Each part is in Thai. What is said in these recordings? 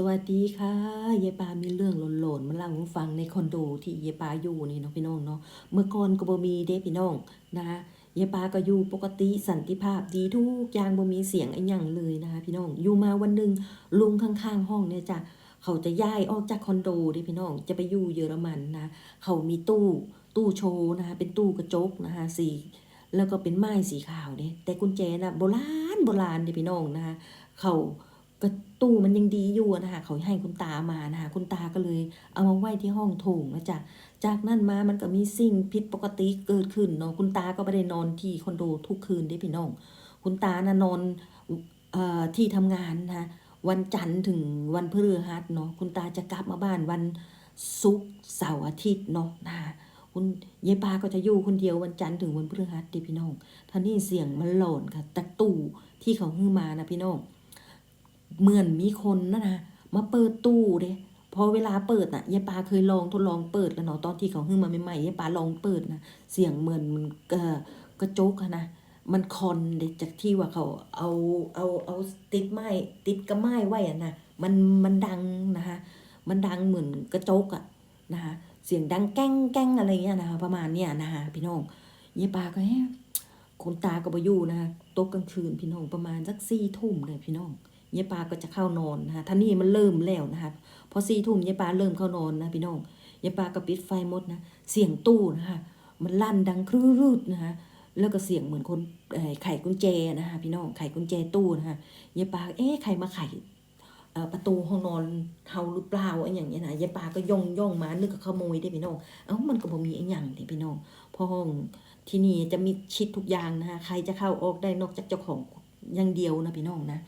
สวัสดีค่ะยายปามีเรื่องหลอนๆมาเล่าให้ฟังในคอนโดที่ยายปาอยู่นี่เนาะพี่น้องเนาะเมื่อก่อนก็บ่มีเด้พี่น้องนะคะยายปาก็อยู่ปกติสันติภาพดีทุกอย่างบ่มีเสียงอีหยังเลยนะคะพี่น้องอยู่มาวันหนึ่งลุงข้างๆ ห้องเนี่ยจ้ะเขาจะย้ายออกจากคอนโดเด้พี่น้องจะไปอยู่เยอรมันนะเขามีตู้ตู้โชว์นะคะเป็นตู้กระจกนะคะสีแล้วก็เป็นไม้สีขาวเด้แต่กุญแจน่ะโบราณโบราณเด้พี่น้องนะคะเขา ก็ตู้มันยังดีอยู่นะคะเขาให้คุณตามานะคะคุณตาก็เลยเอามาไว้ที่ห้องโถงนะจ๊ะจากนั้นมามันก็มีสิ่งผิดปกติเกิดขึ้นเนาะคุณตาก็ไม่ได้นอนที่คอนโดทุกคืนได้พี่น้อง คุณตานะนอนออที่ทำงานนะคะวันจันทร์ถึงวันพฤหัสเนาะคุณตาจะกลับมาบ้านวันศุกร์เสาร์อาทิตย์เนาะนะคะคุณยายปาก็จะอยู่คนเดียววันจันทร์ถึงวันพฤหัสดิพี่น้องท่านี้เสียงมันหลอนค่ะต่ตู้ที่เขาฮื้อมานะพี่น้อง เหมือนมีคนนะนะมาเปิดตู้เด้พอเวลาเปิดน่ะยายปาเคยลองทดลองเปิดแล้วเนาะตอนที่เขาขึ้นมาใหม่ๆยายปาลองเปิดนะเสียงเหมือนมันเอ่อกระจกนะมันคอนเด็จากที่ว่าเขาเอาเอาเอาติดไม้ติดกระไม้ไว้อะนะมันมันดังนะคะมันดังเหมือนกระจกอะนะคะเสียงดังแก้งแก้งอะไรเงี้ยนะคะประมาณเนี้ยนะคะพี่น้องยายปาก็เฮ้คุณตาก็บอยู่นะคะโต๊ะกลางคืนพี่น้องประมาณสักสี่ทุ่มเลยพี่น้อง ยายปาก็จะเข้านอนนะคะท่านี่มันเริ่มแล้วนะคะพอสี่ทุ่มยายปาเริ่มเข้านอนนะพี่น้องยายปาก็ปิดไฟหมดนะเสียงตู้นะคะมันลั่นดังครืดนะคะแล้วก็เสียงเหมือนคนเอ่ไขกุญแจนะคะพี่น้องไข่กุญแจตู้นะคะยายปาเอ๊ะใครมาไข่ประตูห้องนอนเฮาหรือเปล่าไอ้อย่างเงี้ยนะยายปาก็ย่องย่องมานึกว่าขโมยได้พี่น้อง เอ้ามันก็บ่มีไอ้หยังเด้พี่น้องเพอห้องที่นี่จะมีชิดทุกอย่างนะคะใครจะเข้าออกได้นอกจากเจ้าของอย่างเดียวนะพี่น้องนะ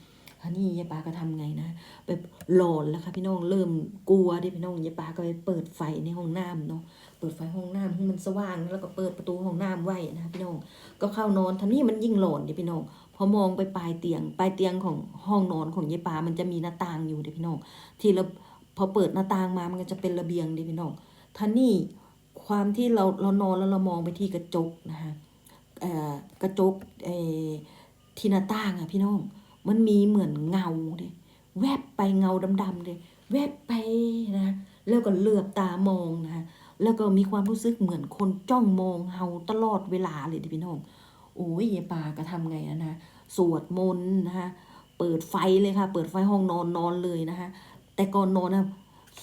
อันนี้ยายปาก็ทำไงนะไปหลอนแล้วค่ะพี่น้องเริ่มกลัวดิพี่น้องยายปาก็ไปเปิดไฟในห้องน้ำเนาะเปิดไฟห้องน้ำให้มันสว่างแล้วก็เปิดประตูห้องน้ำไว้นะคะพี่น้องก็เข้านอนทันนี้มันยิ่งหลอนดิพี่น้องพอมองไปปลายเตียงปลายเตียงของห้องนอนของยายปามันจะมีหน้าต่างอยู่ดิพี่น้องที่เราพอเปิดหน้าต่างมามันก็จะเป็นระเบียงดิพี่น้องทันนี้ความที่เราเรานอนแล้วเรามองไปที่กระจกนะคะกระจกที่หน้าต่างอะพี่น้อง มันมีเหมือนเงาเด้แวบไปเงาดำๆเลยแวบไปนะ แล้วก็เหลือบตามองนะ แล้วก็มีความรู้สึกเหมือนคนจ้องมองเฮาตลอดเวลาเลยดิพี่น้อง โอ้ยยายปาก็ทำไงนะ สวดมนต์นะคะเปิดไฟเลยค่ะ เปิดไฟห้องนอนนอนเลยนะคะ แต่ก่อนนอนนะ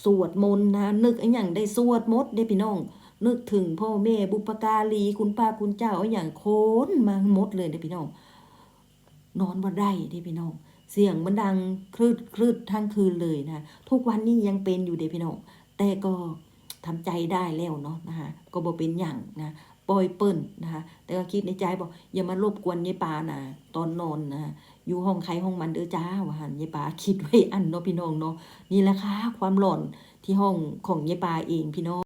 สวดมนต์นะ นึกไอ้อย่างได้สวดมดเด้พี่น้อง นึกถึงพ่อแม่บุปการีคุณป้าคุณเจ้าไอ้อย่างโค้นมาหมดเลยเด้พี่น้อง นอนบ่ได้เด้พี่น้อง เสียงมันดังคลืดคลืดทั้งคืนเลยนะ ทุกวันนี้ยังเป็นอยู่เด้พี่น้อง แต่ก็ทำใจได้แล้วเนาะนะคะก็บ่เป็นอย่างนะปล่อยเปิ้นนะคะแต่ก็คิดในใจบอกอย่ามารบกวนยายปานะตอนนอนนะอยู่ห้องใครห้องมันเด้อจ้าว่าหันยายปาคิดไว้อันเนาะพี่น้องเนาะนี่แหละค่ะความหลอนที่ห้องของยายปาเองพี่น้อง